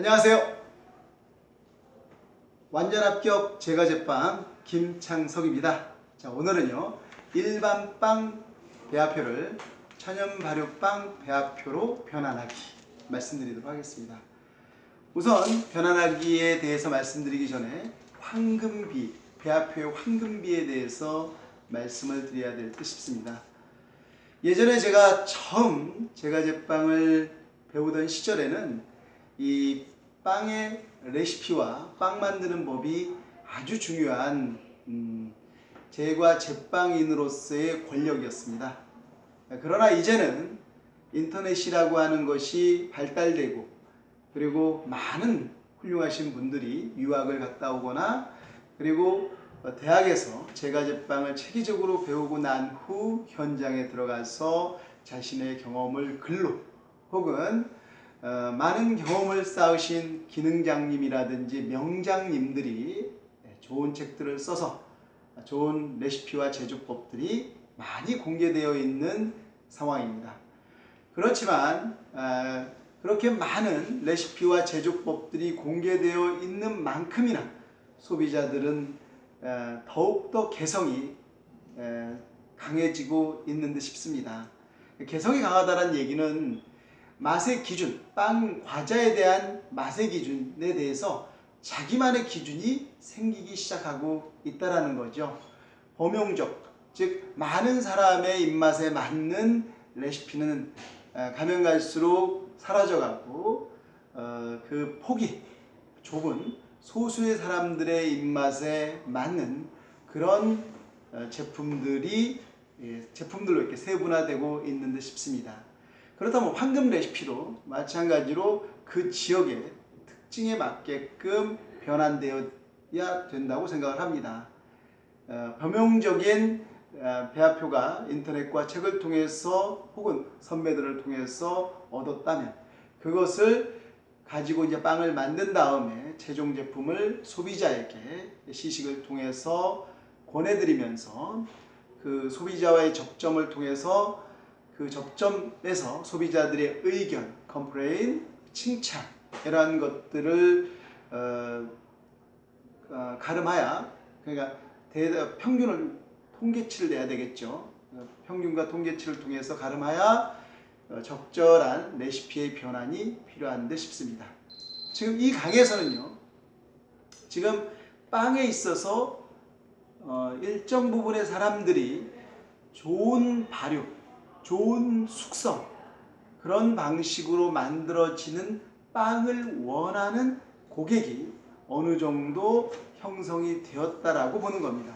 안녕하세요. 완전 합격 제과 제빵 김창석입니다. 자, 오늘은요. 일반 빵 배합표를 천연 발효빵 배합표로 변환하기 말씀드리도록 하겠습니다. 우선 변환하기에 대해서 말씀드리기 전에 황금비, 배합표의 황금비에 대해서 말씀을 드려야 될 듯 싶습니다. 예전에 제가 처음 제과 제빵을 배우던 시절에는 이 빵의 레시피와 빵 만드는 법이 아주 중요한 음, 제과 제빵인으로서의 권력이었습니다. 그러나 이제는 인터넷이라고 하는 것이 발달되고 그리고 많은 훌륭하신 분들이 유학을 갔다 오거나 그리고 대학에서 제과 제빵을 체계적으로 배우고 난 후 현장에 들어가서 자신의 경험을 글로 혹은 어, 많은 경험을 쌓으신 기능장님이라든지 명장님들이 좋은 책들을 써서 좋은 레시피와 제조법들이 많이 공개되어 있는 상황입니다. 그렇지만 어, 그렇게 많은 레시피와 제조법들이 공개되어 있는 만큼이나 소비자들은 어, 더욱더 개성이 에, 강해지고 있는 듯 싶습니다. 개성이 강하다는 얘기는 맛의 기준, 빵 과자에 대한 맛의 기준에 대해서 자기만의 기준이 생기기 시작하고 있다라는 거죠. 범용적, 즉 많은 사람의 입맛에 맞는 레시피는 어, 가면 갈수록 사라져가고 어, 그 폭이 좁은 소수의 사람들의 입맛에 맞는 그런 어, 제품들이 예, 제품들로 이렇게 세분화되고 있는 듯 싶습니다. 그렇다면 황금 레시피로 마찬가지로 그 지역의 특징에 맞게끔 변환되어야 된다고 생각을 합니다. 어, 범용적인 어, 배합표가 인터넷과 책을 통해서 혹은 선배들을 통해서 얻었다면 그것을 가지고 이제 빵을 만든 다음에 최종 제품을 소비자에게 시식을 통해서 권해드리면서 그 소비자와의 접점을 통해서 그 접점에서 소비자들의 의견, 컴플레인, 칭찬 이러한 것들을 어, 어, 가름하여 그러니까 대답, 평균을 통계치를 내야 되겠죠. 어, 평균과 통계치를 통해서 가름하여 어, 적절한 레시피의 변환이 필요한 듯 싶습니다. 지금 이 강에서는요. 지금 빵에 있어서 어, 일정 부분의 사람들이 좋은 발효, 좋은 숙성 그런 방식으로 만들어지는 빵을 원하는 고객이 어느 정도 형성이 되었다라고 보는 겁니다.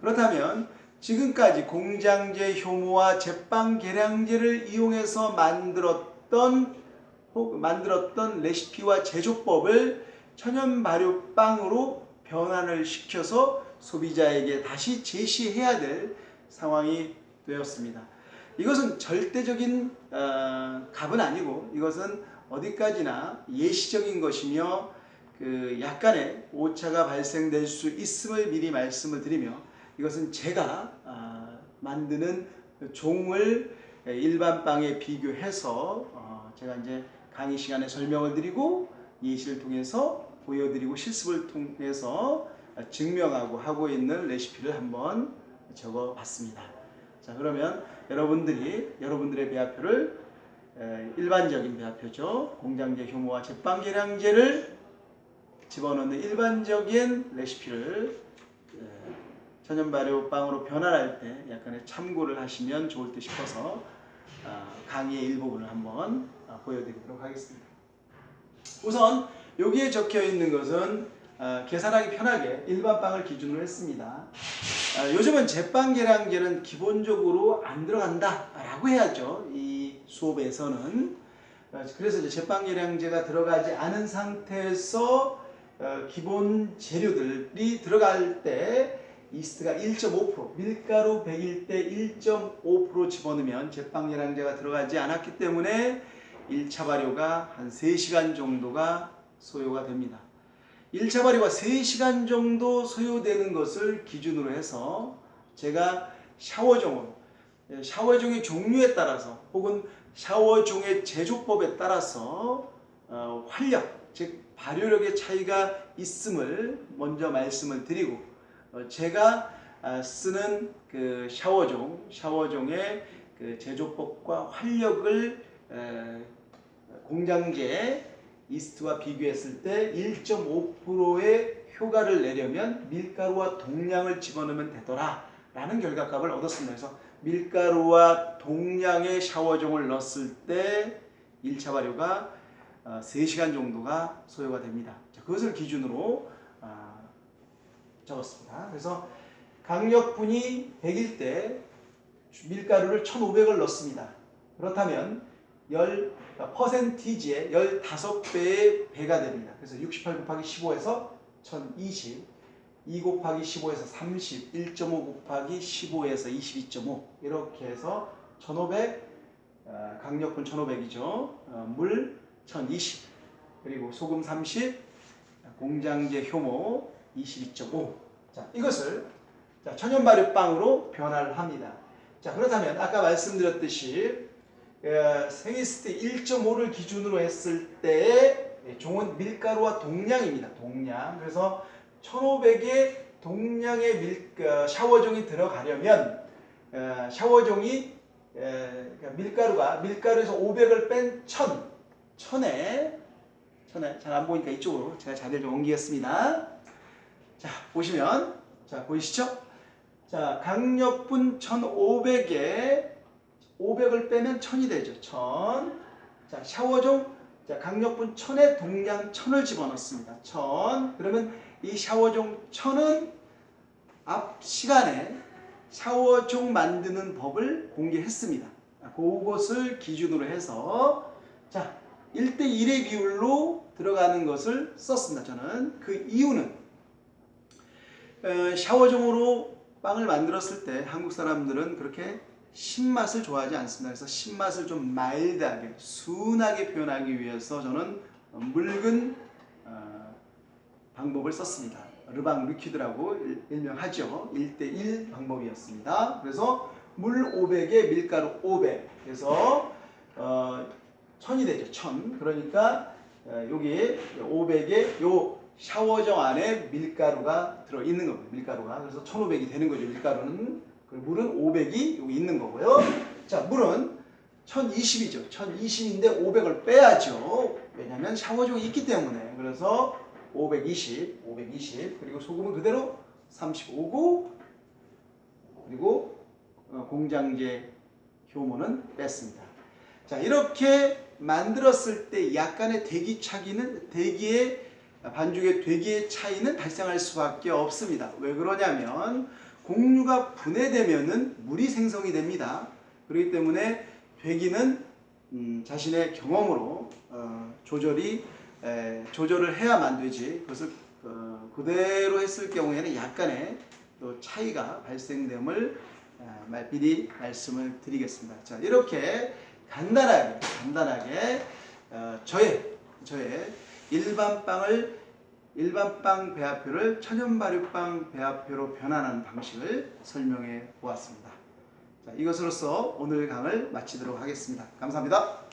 그렇다면 지금까지 공장제 효모와 제빵 계량제를 이용해서 만들었던 혹 만들었던 레시피와 제조법을 천연 발효 빵으로 변환을 시켜서 소비자에게 다시 제시해야 될 상황이 되었습니다. 이것은 절대적인 어, 값은 아니고 이것은 어디까지나 예시적인 것이며 그 약간의 오차가 발생될 수 있음을 미리 말씀을 드리며 이것은 제가 어, 만드는 종을 일반 빵에 비교해서 어, 제가 이제 강의 시간에 설명을 드리고 예시를 통해서 보여드리고 실습을 통해서 증명하고 하고 있는 레시피를 한번 적어봤습니다. 자 그러면 여러분들이 여러분들의 배합표를 일반적인 배합표죠. 공장제 효모와 제빵 계량제를 집어넣는 일반적인 레시피를 천연 발효 빵으로 변환할 때 약간의 참고를 하시면 좋을 듯 싶어서 강의의 일부분을 한번 보여드리도록 하겠습니다. 우선 여기에 적혀 있는 것은 계산하기 편하게 일반 빵을 기준으로 했습니다. 요즘은 제빵 계량제는 기본적으로 안 들어간다 라고 해야죠. 이 수업에서는 그래서 이제 제빵 계량제가 들어가지 않은 상태에서 어, 기본 재료들이 들어갈 때 이스트가 1.5% 밀가루 100일 때 1.5% 집어넣으면 제빵 계량제가 들어가지 않았기 때문에 1차 발효가 한 3시간 정도가 소요가 됩니다. 1차 발효가 3시간 정도 소요되는 것을 기준으로 해서 제가 샤워종으로 예, 샤워종의 종류에 따라서 혹은 샤워종의 제조법에 따라서 어, 활력 즉 발효력의 차이가 있음을 먼저 말씀을 드리고 어, 제가 아, 쓰는 그 샤워종, 샤워종의 그 제조법과 활력을 에, 공장제 이스트와 비교했을 때 1.5%의 효과를 내려면 밀가루와 동량을 집어넣으면 되더라 라는 결과값을 얻었습니다. 그래서 밀가루와 동량의 샤워종을 넣었을 때 1차 발효가 어, 3시간 정도가 소요가 됩니다. 자, 그것을 기준으로 아, 적었습니다. 그래서 강력분이 100일 때 밀가루를 1500을 넣습니다. 그렇다면 열 퍼센티지의 15배의 배가 됩니다. 그래서 68 곱하기 15에서 1020, 2 곱하기 15에서 30, 1.5 곱하기 15에서 22.5 이렇게 해서 1500 어, 강력분 1500이죠. 어, 물1020 그리고 소금 30 공장제 효모 22.5 자, 이것을 자, 천연 발효빵으로 변화를 합니다. 자, 그렇다면 아까 말씀드렸듯이 에, 생이스트 1.5를 기준으로 했을 때의 예, 종은 밀가루와 동량입니다. 동량. 그래서 1500의 동량의 밀, 어, 샤워종이 들어가려면 어, 샤워종이 에, 그러니까 밀가루가 밀가루에서 500을 뺀 1000, 1000에 1000에 잘 안 보이니까 이쪽으로 제가 자리를 좀 옮기겠습니다. 자, 보시면 자, 보이시죠? 자, 강력분 1500에 500을 빼면 1000이 되죠. 1000. 자, 샤워종 자, 강력분 1000에 동량 1000을 집어넣습니다. 1000. 그러면 이 샤워종 1000은 앞 시간에 샤워종 만드는 법을 공개했습니다. 아, 그것을 기준으로 해서 자, 1대 1의 비율로 들어가는 것을 썼습니다. 저는 그 이유는 어, 샤워종으로 빵을 만들었을 때 한국 사람들은 그렇게 신맛을 좋아하지 않습니다. 그래서 신맛을 좀 마일드하게 순하게 표현하기 위해서 저는 묽은 어, 방법을 썼습니다. 르방 리퀴드라고 일- 일명하죠. 1대1 방법이었습니다. 그래서 물 500에 밀가루 500 그래서 어, 1000이 되죠. 1000 그러니까 어, 여기 500에 요 샤워정 안에 밀가루가 들어 있는 겁니다. 밀가루가 그래서 1500이 되는 거죠. 밀가루는 물은 500이 여기 있는 거고요. 자, 물은 1020이죠. 1020인데 500을 빼야죠. 왜냐하면 샤워종이 있기 때문에. 그래서 520, 520 그리고 소금은 그대로 35고 그리고 어, 공장제 효모는 뺐습니다. 자 이렇게 만들었을 때 약간의 대기 차기는 대기의 반죽의 대기의 차이는 발생할 수밖에 없습니다. 왜 그러냐면 공유가 분해되면은 물이 생성이 됩니다. 그렇기 때문에 되기는 음, 자신의 경험으로 어, 조절이 에, 조절을 해야만 되지 그것을 어, 그대로 했을 경우에는 약간의 또 차이가 발생됨을 아, 말- 미리 말씀을 드리겠습니다. 자 이렇게 간단하게 간단하게 어, 저의 저의 일반 빵을 일반 빵 배합표를 천연 발효빵 배합표로 변환하는 방식을 설명해 보았습니다. 자, 이것으로서 오늘 강을 마치도록 하겠습니다. 감사합니다.